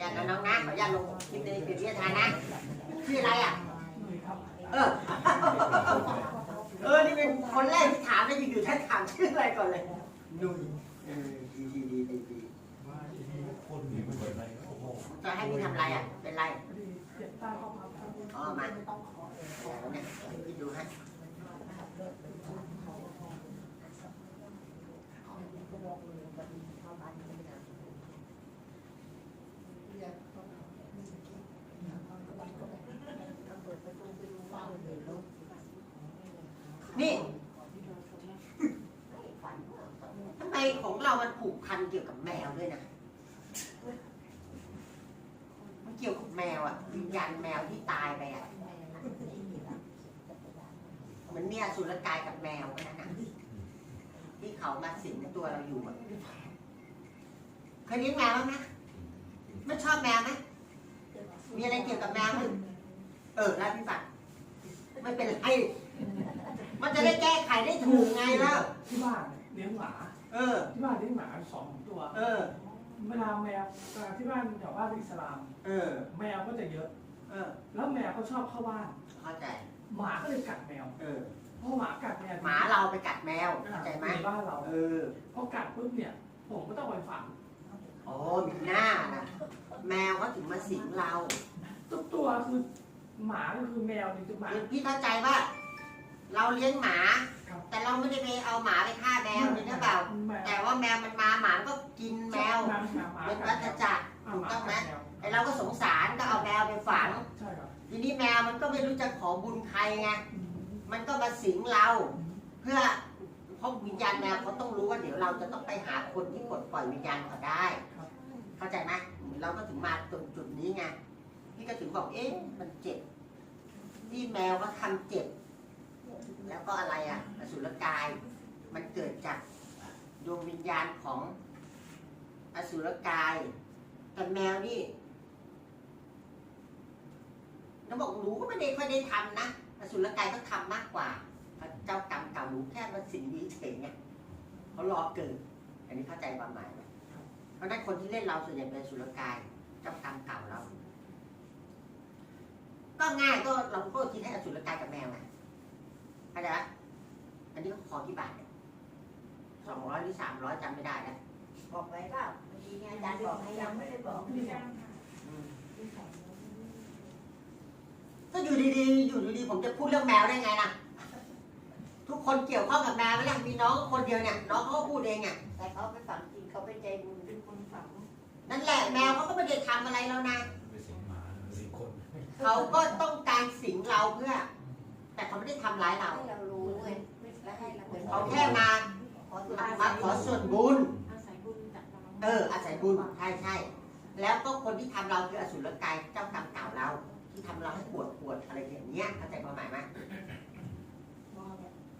ญาตนะน้องนะขออนุญาตลงคลิปในเป็นวิทยาทานนะชื่ออะไรอะเออเออนี่เป็นคนแรกที่ถามเลยอยู่ท่านถามชื่ออะไรก่อนเลยหนุ่ยเออดีดีดีดีดีคนมีคนอะไรโอ้โหจะให้พี่ทำอะไรอะเป็นไรเจ็บใต้ข้อพับครับอ๋อมาเดี๋ยวเนี่ยพี่ดูให้ นี่ทำไมของเรามันผูกพันเกี่ยวกับแมวด้วยนะ มันเกี่ยวกับแมวอะวิญญาณแมวที่ตายไปอะเหมือนเนี่ยสุรกายกับแมวกันนะที่เขามาสิงในตัวเราอยู่อะเคยเลี้ยงแมวบ้างไหมไม่ชอบแมวไหมมีอะไรเกี่ยวกับแมวไหมเออแล้วพี่ปัดไม่เป็นไร มันจะได้แก้ไขได้ถูกไงแล้ว ที่บ้านเลี้ยงหมา เออ ที่บ้านเลี้ยงหมาสองตัว เออ เวลาแมวเวลาที่บ้านแถวบ้านอิสลาม เออ แมวก็จะเยอะ เออ แล้วแมวก็ชอบเข้าบ้าน เข้าใจ หมาก็เลยกัดแมว เออ เพราะหมากัดแมวหมาเราไปกัดแมว เข้าใจไหมในบ้านเรา เออพอกัดปุ๊บเนี่ย ผมก็ต้องไปฝัง โอ้มีหน้านะแมวเขาถึงมาสิงเรา ทุกตัวคือหมาก็คือแมวนี่คือหมา พี่เข้าใจว่า เราเลี้ยงหมาครับแต่เราไม่ได้ไปเอาหมาไปฆ่าแมวนี่หรือเปล่าแมวแต่ว่าแมวมันมาหมามันก็กินแมวหมาหมาเป็นกัวัดฏแมวจักรอ่าถูกหมาต้องไหมกัดแมวไอเราก็สงสารก็เอาแมวไปฝังใช่ครับทีนี้แมวมันก็ไม่รู้จะขอบุญใครไงอืมมันก็มาสิงเรา เพื่อเพราะวิญญาณแมวเขาต้องรู้ว่าเดี๋ยวเราจะต้องไปหาคนที่ปลดปล่อยวิญญาณเขาได้ เข้าใจไหมเราก็ถึงมาตรงจุดนี้ไงพี่ก็ถึงบอกเอ๊ะมันเจ็บที่แมวก็ทำเจ็บ แล้วก็อะไรอะอสุรกาย มันเกิดจากดวงวิญญาณของอสุรกาย แต่แมวนี่เราบอกหนูก็ไม่ได้ค่อยได้ทำนะอสุรกายก็ทำมากกว่าเจ้ากรรมเก่าหนูแค่มาสิ่งนี้เฉยไงเขารอเกิด อันนี้เข้าใจความหมายไหมเพราะนั้นคนที่เล่นเราส่วนใหญ่เป็นอสุรกายเจ้ากรรมเก่าเรา ก็ง่ายก็เราก็คิดให้อสุรกายกับแมวไงาใจไหมอันนี้เขาขอกี่บาทเนี่ยสองร้อยหรือสามร้อยจำไม่ได้แล้วบอกไว้เปล่าเมื่อกี้เนี่ยอาจารย์บอกให้ยังไม่ได้บอกอืมก็อยู่ดีๆ อยู่ดีๆ ผมจะพูดเรื่องแมวได้ไงล่ะทุกคนเกี่ยวข้องกับแมวไหมล่ะมีน้องคนเดียวเนี่ยน้องเขาก็พูดเองอะแต่เขาไปฝังจริงเขาไปใจบุญเป็นคนฝังนั่นแหละแมวเขาก็ไม่ได้ทำอะไรแล้วนะไปสิงหมาสิงคน เขาก็ต้องการสิงเราเพื่อ แต่เขาไม่ได้ทำร้ายเราให้เรารู้ไงและให้เราเป็นเขาแค่มาขอส่วนมาขอส่วนบุญ อาศัยบุญจากเราเอออาศัยบุญใช่ใช่แล้วก็คนที่ทำเราคืออสุรกายเจ้ากรรมเก่าเรา ที่ทำเราให้ปวดปวดอะไรอย่างเงี้ยเข้าใจความหมายไหม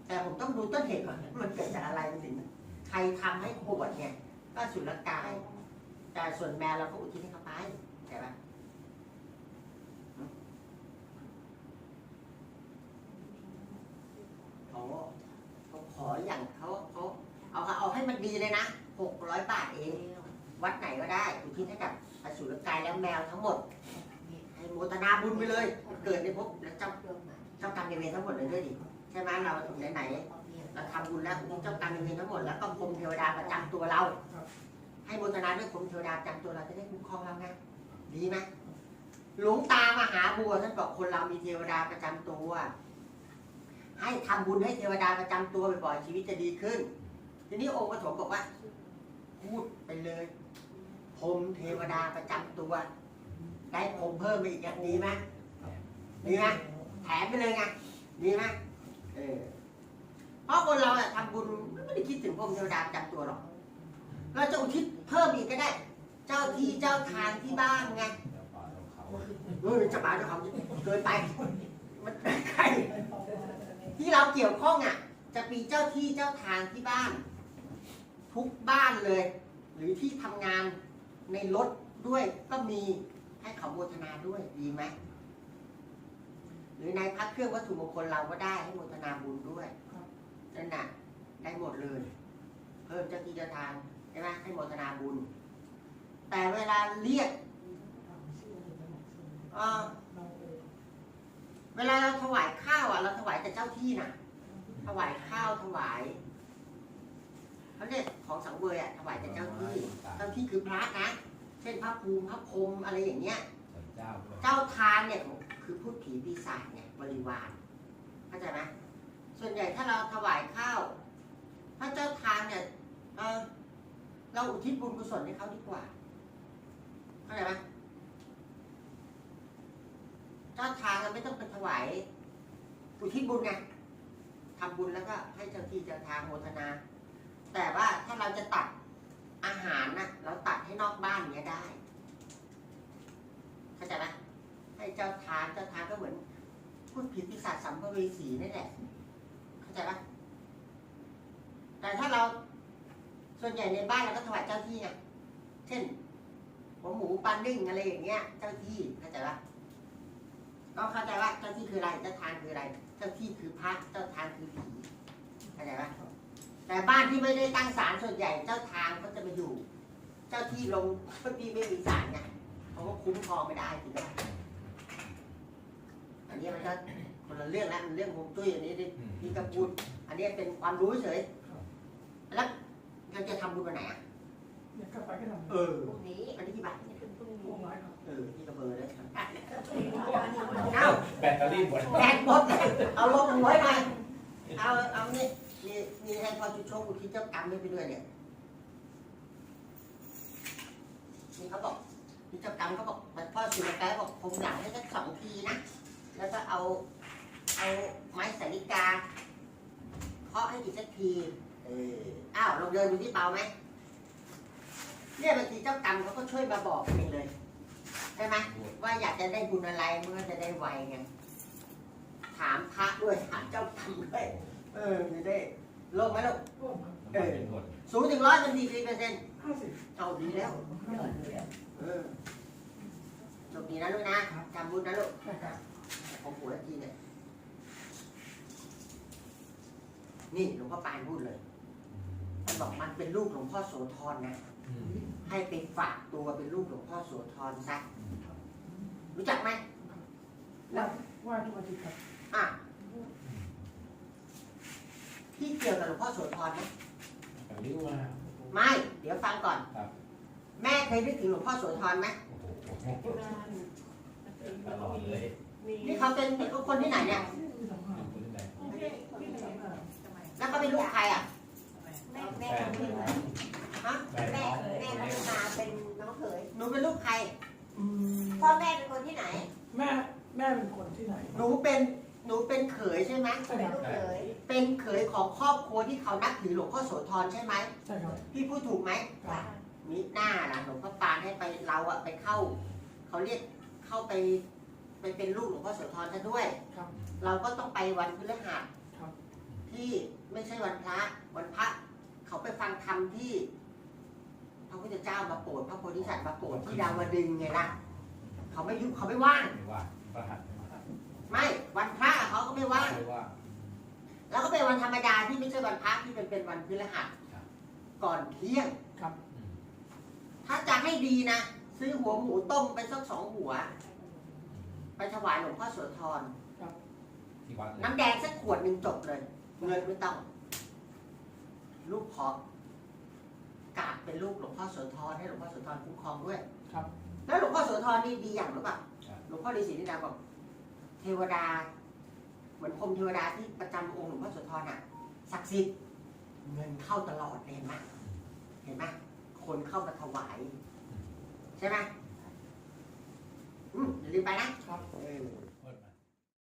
แต่ผมต้องดูต้นเหตุก่อนมันเกิดจากอะไรมันถึงใครทำให้ปวดเนี่ย ก็อสุรกาย แต่ส่วนแมวเราก็อุทิศให้เขาไปใช่ปะ เขาขออย่างเขาเขาเอาเอาให้มันดีเลยนะหกร้อยบาทเอง วัดไหนก็ได้อุทิศให้กับอสุรกายและแมวทั้งหมดให้โมทนาบุญไปเลย เกิดในภพและเจ้าเจ้ากรรมในายเวรทั้งหมดเลยด้วยดิใช่ไหมเราไหนไหนๆเราทำบุญแล้วอุทิศเจ้ากรรมในายเวรทั้งหมดแล้วก็พรมเทวดาประจำตัวเรา ให้โมทนาด้วยพรมเทวดาประจำตัวเราจะได้คุ้มครองเราไงดีไหมหลวงตามหาบัวท่านบอกคนเรามีเทวดาประจำตัว ให้ทำบุญให้เทวดาประจำตัวบ่อยๆชีวิตจะดีขึ้น ทีนี้องค์ปฐมบอกว่า พูดไปเลยพรหมเทวดาประจำตัว ได้พรหมเพิ่มไปอีกอย่างดีไหมดีไหมแถมไปเลยไงดีไหมเออเพราะคนเราอะทำบุญไม่ได้คิดถึงพรหมเทวดาประจำตัวหรอก เราจะอุทิศเพิ่มอีกก็ได้ เจ้าที่เจ้าทางที่บ้านไงเดี๋ยวป่าเราเขาเออจะมาเจ้าเขาเกินไป มันใคร ที่เราเกี่ยวข้องอะ จะมีเจ้าที่เจ้าทางที่บ้าน ทุกบ้านเลย หรือที่ทำงานในรถด้วยก็มีให้เขาโมทนาด้วยดีไหมหรือในพักเครื่องวัตถุมงคลเราก็ได้ให้โมทนาบุญด้วยนั่นน่ะได้หมดเลย เพิ่มเจ้าที่เจ้าทางใช่ไหมให้โมทนาบุญ แต่เวลาเรียกอ่า เราเองเวลาเราถวายข้าวอะเราถวายแต่เจ้าที่น่ะถวายข้าวถวายเขาเรียกของสังเวยอะถวายแต่เจ้าที่เจ้าที่คือพระนะ เช่นพระภูมิพระพรหมอะไรอย่างเงี้ยสันเจ้าด้วยเจ้าทางเนี่ยคือพูดผีปีศาจเนี่ยบริวารเข้าใจไหมส่วนใหญ่ถ้าเราถวายข้าวพระเจ้าทางเนี่ยเออเราอุทิศบุญกุศลให้เขาดีกว่าเข้าใจไหม เจ้าทางเราไม่ต้องไปถวายอุทิศบุญไงทำบุญแล้วก็ให้เจ้าที่เจ้าทางโมทนา แต่ว่าถ้าเราจะตัดอาหารนะเราตัดให้นอกบ้านเนี้ยได้เข้าใจไหมให้เจ้าทานเจ้าทานก็เหมือนพูดผิดปีศาจสัมภเวสีนั่นแหละเข้าใจปะแต่ถ้าเราส่วนใหญ่ในบ้านเราก็ถวายเจ้าที่ไงเช่นหัวหมูปลานึ่งอะไรอย่างเงี้ย เจ้าที่เข้าใจปะ ก็เข้าใจว่าเจ้าที่คืออะไรเจ้าทานคืออะไร เจ้าที่คือพระเจ้าทานคือผีเข้าใจปะแต่บ้านที่ไม่ได้ตั้งศาลส่วนใหญ่ เจ้าทางก็จะมาอยู่ เจ้าที่ลงเจ้าที่ไม่มีศาลไงเขาก็คุ้มครองไม่ได้ถึงได้อันนี้มันก็คนละเรื่องแล้วมันเรื่องฮวงจุ้ยอันนี้ดิอืมพี่ก็พูดอันนี้เป็นความรู้เฉยแล้วเราจะทำบุญวันไหนอะเนี่ย กลับไปก็ทำเออพรุ่งนี้อันนี้กี่บาทนี่เป็นพรุ่งพวนี้กไม้ครับเออที่กระเบอร์เลยเอ้าเอาแบตเตอรี่หมดแบตหมดเลยเอาลงหน่อยหน่อยเอาเอานี่มีมีให้พอจุดโชคอุทิศเจ้ากรรมให้ไปด้วยเนี่ยนี่เขาบอกนี่เจ้ากรรมเขาบอกแต่พ่อสุรกายบอกผมอยากให้สักสองทีนะแล้วก็เอาเอาไม้สาลิกาเคาะให้อีกสักทีเอออ้าวลองเดินดูที่เบาไหม เนี่ยบางทีเจ้ากรรมเขาก็ช่วยมาบอกเองเลยใช่ไหมว่าอยากจะได้บุญอะไรเมื่อจะได้ไวไงถามพระด้วยถามเจ้ากรรมด้วยเออจะได้ลงไหมลูกพวกครับน้ำมันเป็นหมดศูนย์ถึงร้อยเป็นดีกี่เปอร์เซ็นต์ห้าสิบเอาดีแล้วเออโชคดีนะลูกนะจำบุญนะลูกใช่ครับของหัวทีเนี่ยนี่หลวงพ่อปานพูดเลยมันบอกมันเป็นลูกหลวงพ่อโสธรนะอืม ให้ไปฝากตัวเป็นลูกหลวงพ่อโสธรซะรู้จักไหมไหว้ไหว้ทุกอาทิตย์ครับอะพี่เกี่ยวกับหลวงพ่อโสธรไหมแต่นิ้วมาไม่ เดี๋ยวฟังก่อนครับ แม่เคยนึกถึงหลวงพ่อโสธรไหมโอ้โหตลอดเลย นี่เขาเป็นคนที่ไหนเนี่ยที่สองห้าอยู่ที่ไหนแล้วก็เป็นลูกใครอะแม่แม่ทำเป็น ฮะ แม่ แม่ น้อง แม่ทำมาเป็นน้อง เขยหนูเป็นลูกใคร อืมพ่อแม่เป็นคนที่ไหน แม่แม่เป็นคนที่ไหน หนูเป็น หนูเป็นเขยใช่ไหมใช่เป็นครับลูกเขยเป็นเขยของครอบครัวที่เขานับถือหลวงพ่อโสธรใช่ไหม ใช่ครับพี่พูดถูกไหมค่ะมิหน้าล่ะหลวงพ่อปานให้ไปเราอะไปเข้า เขาเรียกเข้าไป ไปเป็นลูกหลวงพ่อโสธรซะด้วย ครับ เราก็ต้องไปวันพฤหัสครับ ที่ไม่ใช่วันพระ วันพระเขาไปฟังธรรมที่พระพุทธ เจ้ามาโปรดพระโพธิสัตว์มาโปรดที่ดาวดึงส์ไงล่ะเขาไม่ยุเขาไม่ว่าง ไม่ว่าประหัตไม่ว่าไม่วันพระเขาก็ไม่ว่าง ไม่ว่า แล้วก็เป็นวันธรรมดาที่ไม่ใช่วันพระที่เป็นเป็นวันพฤหัสครับ ก่อนเที่ยง ครับอืมถ้าจะให้ดีนะ ซื้อหัวหมูต้มไปสักสองหัว ไปถวายหลวงพ่อโสธรที่วัดเลยน้ำแดงสักขวดหนึ่งจบเลย เงินไม่ต้อง ลูกขอ กราบเป็นลูกหลวงพ่อโสธรให้หลวงพ่อโสธรคุ้มครองด้วยครับ แล้วหลวงพ่อโสธรนี่ดีอย่างหรือเปล่าหลวงพ่อฤาษีนิดาบอกเทวดา เหมือนพรหมเทวดาที่ประจำองค์หลวงพ่อโสธรอะศักดิ์สิทธิ์เงินเข้าตลอดเลยเห็นไหมเห็นไหมคนเข้ามาถวาย ใช่ไหมอืมอย่าลืมไปนะครับเออ